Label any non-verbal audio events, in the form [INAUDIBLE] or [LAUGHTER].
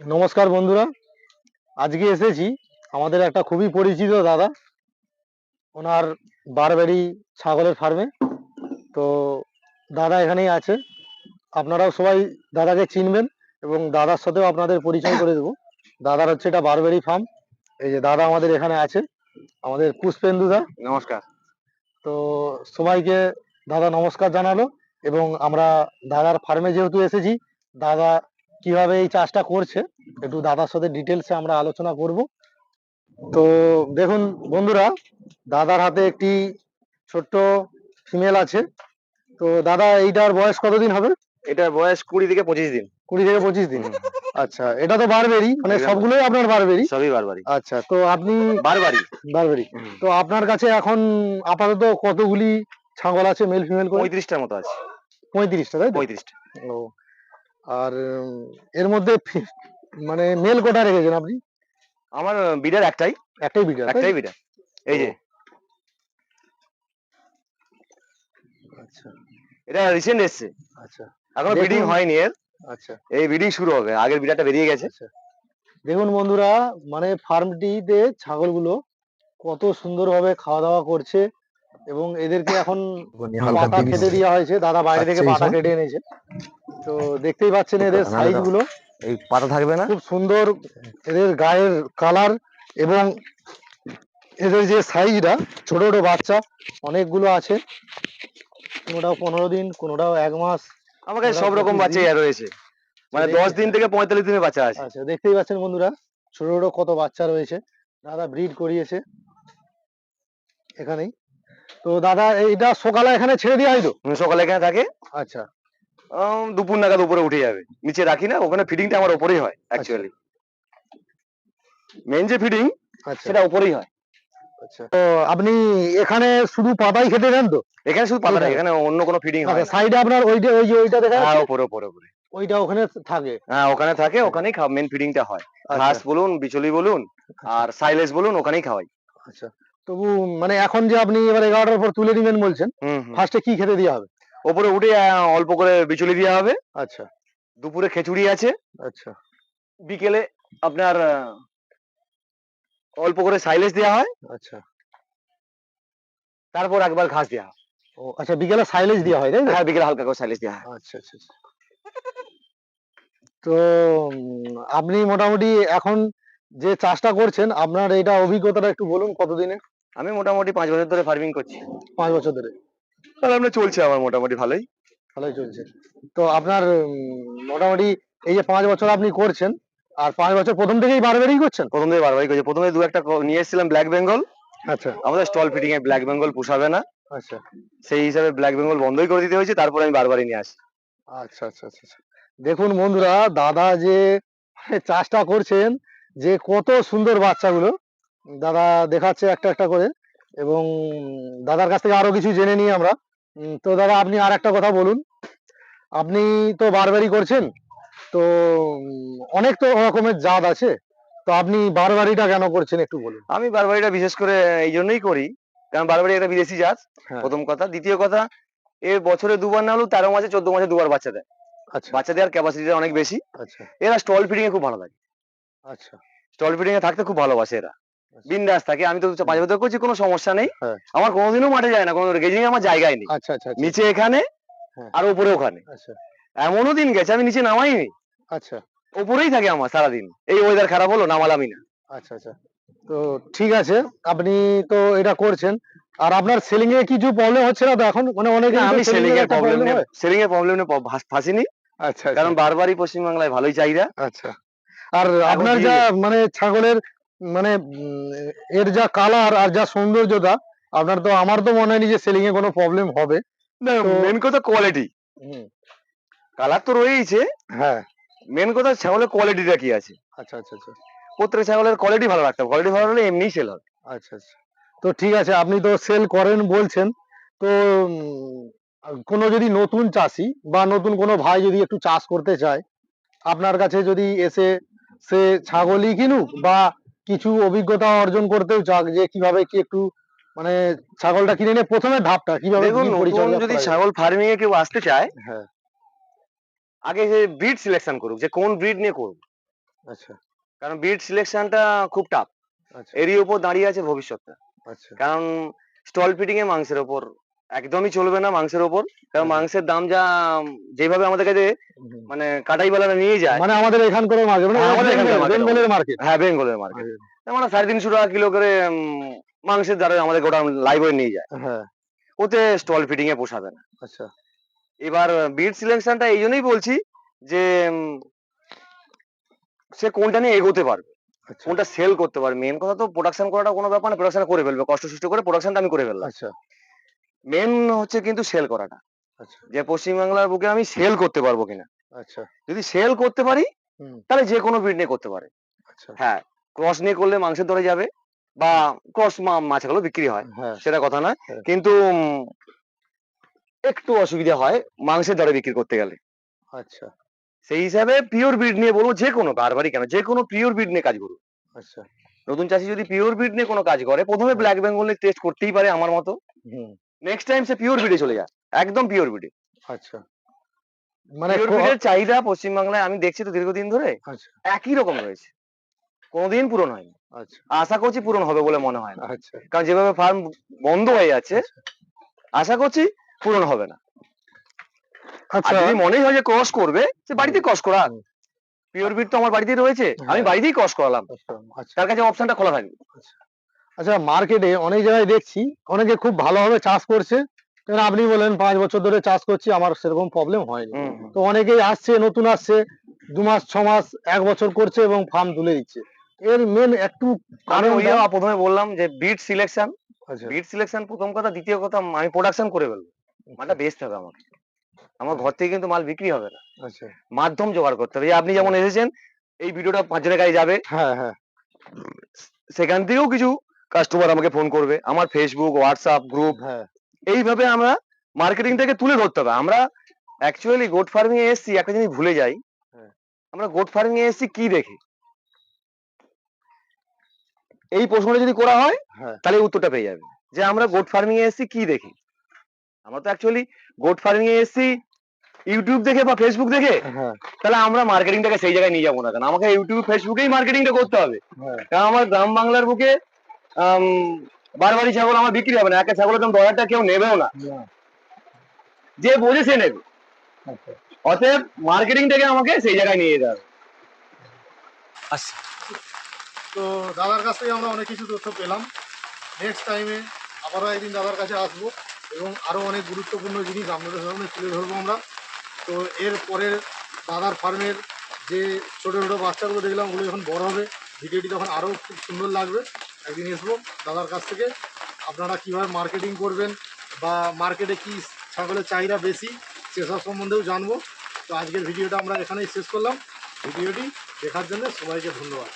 নমস্কার বন্ধুরা। আজকে এসেছি আমাদের একটা খুবই পরিচিত দাদা। ওনার বারবারি ছাগলের ফার্মে তো দাদা এখানেই আছে। আপনারাও সবাই দাদাকে চিনবেন এবং দাদার সাথেও আপনাদের পরিচয় করে দেবো। দাদার হচ্ছে এটা বারবারি ফার্ম এই যে দাদা আমাদের এখানে আছে। আমাদের পুষ্পেন্দুদা নমস্কার। তো সবাইকে দাদা নমস্কার জানালো এবং আমরা দাদার ফার্মে যেহেতু এসেছি দাদা কীভাবে এই চাষটা করছে একটু দাদার সাথে ডিটেলসে আমরা আলোচনা করব। তো দেখুন বন্ধুরা দাদার হাতে একটি ছোট্ট ফিমেল আছে। তো দাদা এইটার বয়স কতদিন হবে? এটার বয়স কুড়ি থেকে পঁচিশ দিন। কুড়ি থেকে পঁচিশ দিন। আচ্ছা এটা তো বারবেরি মানে সবগুলোই আপনার বারবেরি সবই বারবারি আচ্ছা তো আপনি বারবারি বারবেরি তো আপনার কাছে এখন আপাতত কতগুলি ছাগল আছে মেল ফিমেল পঁয়ত্রিশটার মতো আছে। পঁয়ত্রিশটা তাই? পঁয়ত্রিশটা। ও আর এর মধ্যে মানে মেল কোটা রেখেছেন আপনি? আমার বিডার একটাই। একটাই বিডার একটাই বিডার। এই যে। আচ্ছা। এটা রিসেন্ট এসছে। আচ্ছা। এখনও। ব্রিডিং হয়নি এর। আচ্ছা। এই ব্রিডিং শুরু হবে। আগের বিডারটা বেরিয়ে গেছে। আচ্ছা। দেখুন বন্ধুরা মানে ফার্মটিতে ছাগলগুলো কত সুন্দরভাবে খাওয়া দাওয়া করছে। এবং এদেরকে এখন [LAUGHS] পাতা খেতে দেওয়া হয়েছে। দাদা বাইরে থেকে খাচ্ছে পাতা কেটে এনেছে। তো দেখতেই পাচ্ছেন এদের সাইজগুলো। এই পাতা থাকবে না? খুব সুন্দর এদের গায়ের কালার এবং এদের যে সাইজটা ছোট ছোট বাচ্চা অনেকগুলো আছে। কোনোটাও পনেরো দিন কোনোটাও এক মাস আমার কাছে সব রকম বাচ্চা। রয়েছে। মানে দশ দিন থেকে পঁয়তাল্লিশ দিনের বাচ্চা আছে। আচ্ছা দেখতেই পাচ্ছেন বন্ধুরা ছোট ছোট কত বাচ্চা রয়েছে। দাদা ব্রিড করিয়েছে। এখানেই। তো দাদা এইটা সকালে এখানে ছেড়ে দিয়ে হয় তো সকালে এখানে থাকে। আচ্ছা। দুপুর নাগাদ উপরে উঠে যাবে। নিচে রাখি না ওখানে ফিডিংটা আমার উপরেই হয় অ্যাকচুয়ালি মেন যে ফিডিং আচ্ছা। সেটা উপরেই হয়। আচ্ছা। তো আপনি এখানে শুধু পাতাই খেতে দেন তো? এখানে শুধু পাতা এখানে অন্য কোনো ফিডিং হয় আচ্ছা। সাইডে আপনার ওই যে ওই যে ওইটা দেখা হ্যাঁ উপরে উপরে উপরে। ওইটা ওখানে থাকে? হ্যাঁ ওখানে থাকে ওখানেই মেন ফিডিংটা হয়। আচ্ছা। ঘাস বলুন বিচুলি বলুন আর সাইলেজ বলুন ওখানেই খাওয়াই। আচ্ছা। তবু মানে এখন যে আপনি এবার এগারোটার পর তুলে নিবেন বলছেন। ফার্স্টে কি খেতে দেওয়া হবে? ওপরে উঠে অল্প করে বিচুলি দেওয়া হবে। আচ্ছা। দুপুরে খিচুড়ি আছে। আচ্ছা। বিকেলে আপনার অল্প করে সাইলেজ দেওয়া হয়। আচ্ছা। তারপর একবার ঘাস দেওয়া হয়। ও আচ্ছা বিকেলে সাইলেজ দেওয়া হয় তাই হ্যাঁ বিকেলে হালকা করে সাইলেজ দেওয়া হয়। আচ্ছা আচ্ছা আচ্ছা। তো আপনি মোটামুটি এখন যে চাষটা করছেন আপনার এটা অভিজ্ঞতাটা একটু বলুন কতদিনে আমি মোটামুটি পাঁচ বছর ধরে ফার্মিং করছি। পাঁচ বছর ধরে? তাহলে আপনার চলছে আমার মোটামুটি ভালোই। ভালোই চলছে। তো আপনার মোটামুটি এই যে পাঁচ বছর আপনি করছেন আর পাঁচ বছর প্রথম থেকেই বারবারই করছেন? প্রথম থেকে বারবারই করছি। প্রথমে দু একটা নিয়ে এসেছিলাম ব্ল্যাক বেঙ্গল আচ্ছা। আমাদের স্টল ফিটিং এ ব্ল্যাক বেঙ্গল পোষাবে না। আচ্ছা। সেই হিসাবে ব্ল্যাক বেঙ্গল বন্ধই করে দিতে হয়েছে তারপরে আমি বারবারই নিয়ে আসি আচ্ছা আচ্ছা আচ্ছা আচ্ছা। দেখুন বন্ধুরা দাদা যে চাষটা করছেন যে কত সুন্দর বাচ্চাগুলো দাদা দেখাচ্ছে একটা একটা করে এবং দাদার কাছ থেকে আরও কিছু জেনে নিই আমরা। তো দাদা আপনি আর একটা কথা বলুন। আপনি তো বারবারই করছেন তো অনেক তো রকমের জাত আছে। তো আপনি বারবারিটা কেন করছেন একটু বলুন। আমি বারবারিটা বিশেষ করে এই জন্যই করি কারণ বারবারি একটা বিদেশি জাত হ্যাঁ। প্রথম কথা। দ্বিতীয় কথা এ বছরে দুবার না হলেও তেরো মাসে চোদ্দ মাসে দুবার বাচ্চা দেয়। আচ্ছা। বাচ্চা দেওয়ার ক্যাপাসিটিটা অনেক বেশি। আচ্ছা। এরা স্টল ফিডিং এ খুব ভালো লাগে আচ্ছা। স্টল ফিডিং এ থাকতে খুব ভালোবাসে এরা। বিন্দাস থাকে আমি তো পাঁচ বছর করছি কোনো সমস্যা নেই। হ্যাঁ। আমার কোনোদিনও মাঠে যায় না কোনো গেজিং আমার জায়গায় নেই। আচ্ছা আচ্ছা আচ্ছা, নিচে এখানে হ্যাঁ। আর উপরে ওখানে। আচ্ছা। এমনও দিন গেছে আমি নিচে নামাইনি। আচ্ছা। উপরেই থাকে আমার সারাদিন। এই ওয়েদার খারাপ হলো নামালামই না। আচ্ছা আচ্ছা। তো ঠিক আছে আপনি তো এটা করছেন। আর আপনার সেলিং এ কিছু প্রবলেম হচ্ছে না তো এখন? মানে অনেকে আমি সেলিং এর প্রবলেম সেলিং এর প্রবলেম ফাঁসিনি আচ্ছা কারণ বারবারই পশ্চিমবাংলায় ভালোই চাহিদা। আচ্ছা। আর আপনার যা মানে ছাগলের মানে এর যা কালার আর যা সৌন্দর্যতা আপনার তো আমার তো মনে হয়নি যে সেলিং এ কোনো প্রবলেম হবে। না মেন কথা কোয়ালিটি কালার তো রয়েইছে। হ্যাঁ। মেন কথা ছাগলের কোয়ালিটিটা কি আছে? আচ্ছা আচ্ছা আচ্ছা। প্রত্যেক ছাগলের কোয়ালিটি ভালো রাখতে হবে। কোয়ালিটি ভালো হলে এমনিই সেল হবে। আচ্ছা আচ্ছা। তো ঠিক আছে আপনি তো সেল করেন বলছেন। তো কোনো যদি নতুন চাষি বা নতুন কোনো ভাই যদি একটু চাষ করতে চায় আপনার কাছে যদি এসে সে ছাগলই কিনুক বা কিছু অভিজ্ঞতা অর্জন করতেও চাক যে কীভাবে কি একটু মানে ছাগলটা কিনে নিয়ে প্রথমে ধাপটা কীভাবে দেখুন নতুন যদি? ছাগল ফার্মিং এ কেউ আসতে চায় হ্যাঁ। আগে যে ব্রিড সিলেকশন করুক যে কোন ব্রিড নিয়ে করুক। আচ্ছা। কারণ ব্রিড সিলেকশনটা খুব টাফ আচ্ছা। এরই উপর দাঁড়িয়ে আছে ভবিষ্যৎটা। আচ্ছা। কারণ স্টল ফিটিং এ মাংসের ওপর একদমই চলবে না মাংসের ওপর। কারণ মাংসের দাম যা যেভাবে আমাদের কাছে মানে কাটাই কাটাইওয়ালারা নিয়ে যায়। মানে আমাদের এখানকার মার্কেট মানে হ্যাঁ, আমাদের বেঙ্গলের মার্কেট হ্যাঁ বেঙ্গলের মার্কেট মানে সাড়ে তিনশো টাকা কিলো করে মাংসের দ্বারা আমাদের গোটা লাইভ নিয়ে যায়। হ্যাঁ। ওতে স্টল ফিটিং এ পোষাবে না। আচ্ছা। এবার বিট সিলেকশনটা এই জন্যই বলছি যে সে কোনটা নিয়ে এগোতে পারবে আচ্ছা। কোনটা সেল করতে পারবে। মেন কথা তো প্রোডাকশন করাটা কোনো ব্যাপার না প্রোডাকশন করে ফেলবে। কষ্ট সৃষ্টি করে প্রোডাকশনটা আমি করে ফেললাম। আচ্ছা। মেন হচ্ছে কিন্তু সেল করাটা। আচ্ছা। যে পশ্চিমবাংলার বুকে আমি সেল করতে পারব কিনা। আচ্ছা। যদি সেল করতে পারি তাহলে যে কোনো ব্রিড নিয়ে করতে পারে। আচ্ছা। হ্যাঁ ক্রস নিয়ে করলে মাংসের দরে যাবে বা ক্রস মাছগুলো বিক্রি হয় হ্যাঁ। সেটা কথা নয়। হ্যাঁ। কিন্তু একটু অসুবিধা হয় মাংসের দরে বিক্রি করতে গেলে। আচ্ছা। সেই হিসাবে পিওর ব্রিড নিয়ে বলব যে কোনো বারবারই কেন যে কোনো পিওর ব্রিড নিয়ে কাজ করুন। আচ্ছা। নতুন চাষি যদি পিওর ব্রিড নিয়ে কোনো কাজ করে প্রথমে ব্ল্যাক বেঙ্গল নিয়ে টেস্ট করতেই পারে আমার মতো। নেক্সট টাইম সে পিওর ব্রিডে চলে যায়। একদম পিওর ব্রিডে আচ্ছা। মানে পিওর ব্রিডের চাহিদা পশ্চিমবাংলায় আমি দেখছি তো দীর্ঘদিন ধরে আচ্ছা। একই রকম রয়েছে। কোনোদিন পূরণ হয়নি। আচ্ছা। আশা করছি পূরণ হবে বলে মনে হয় না। আচ্ছা। কারণ যেভাবে ফার্ম বন্ধ হয়ে যাচ্ছে আশা করছি পূরণ হবে না। আচ্ছা। যদি মনেই হয় যে ক্রস করবে সে বাড়িতে ক্রস করা পিওর বিট তো আমার বাড়িতেই রয়েছে। আমি হ্যাঁ। বাড়িতেই ক্রস করালাম। তার কাছে অপশনটা খোলা থাকবে। আচ্ছা মার্কেটে অনেক জায়গায় দেখছি অনেকে খুব ভালোভাবে চাষ করছে। যেমন আপনি বলেন পাঁচ বছর ধরে চাষ করছি আমার সেরকম প্রবলেম হয়নি। তো অনেকেই আসছে নতুন আসছে দু মাস ছ মাস এক বছর করছে এবং ফার্ম তুলে দিচ্ছে। এর মেন একটু কারণ ওই প্রথমে বললাম যে বিট সিলেকশন আচ্ছা। বিট সিলেকশন প্রথম কথা দ্বিতীয় কথা আমি প্রোডাকশন করে ফেলব। মালটা বেচতে হবে আমাকে। আমার ঘর থেকে কিন্তু মাল বিক্রি হবে না। আচ্ছা। মাধ্যম জোগাড় করতে হবে। আপনি যেমন এসেছেন এই ভিডিওটা পাঁচজনের কাছে যাবে। হ্যাঁ হ্যাঁ। সেখান থেকেও কিছু কাস্টমার আমাকে ফোন করবে আমার ফেসবুক হোয়াটসঅ্যাপ গ্রুপ এইভাবে আমরা মার্কেটিংটাকে তুলে ধরতে হবে। আমরা অ্যাকচুয়ালি গোট ফার্মিং এ এসছি একটা জিনিস ভুলে যাই। হ্যাঁ। আমরা গোট ফার্মিং এ এসছি কি দেখে? এই প্রশ্নটা যদি করা হয় হ্যাঁ। তাহলে উত্তরটা পেয়ে যাবে। যে আমরা গোট ফার্মিং এ এসছি কি দেখি? আমরা তো অ্যাকচুয়ালি গোট ফার্মিং এ এসছি ইউটিউব দেখে বা ফেসবুক দেখে হ্যাঁ। তাহলে আমরা মার্কেটিংটাকে সেই জায়গায় নিয়ে যাব না কেন? আমাকে ইউটিউব ফেসবুকেই মার্কেটিংটা করতে হবে। কারণ আমার গ্রাম বাংলার বুকে বারবারই ছাগল আমার বিক্রি হবে না। একটা ছাগলের দাম দশ হাজার টাকা কেউ নেবেও না। যে বোঝে সে নেবে। আচ্ছা। অতএব মার্কেটিংটাকে আমাকে সেই জায়গায় নিয়ে যেতে হবে। আচ্ছা। তো দাদার কাছ থেকে আমরা অনেক কিছু তথ্য পেলাম। নেক্সট টাইমে আবারও একদিন দাদার কাছে আসব এবং আরও অনেক গুরুত্বপূর্ণ জিনিস আপনাদের সামনে তুলে ধরবো আমরা। তো এর পরের দাদার ফার্মের যে ছোটো ছোটো বাচ্চাগুলো দেখলাম ওগুলো যখন বড় হবে। ভিডিওটি তখন আরও খুব সুন্দর লাগবে। একদিন আসব দাদার কাছ থেকে। আপনারা কীভাবে মার্কেটিং করবেন বা মার্কেটে কি ছাগলের চাহিদা বেশি সেসব সম্বন্ধেও জানব। তো আজকের ভিডিওটা আমরা এখানেই শেষ করলাম। ভিডিওটি দেখার জন্য সবাইকে ধন্যবাদ।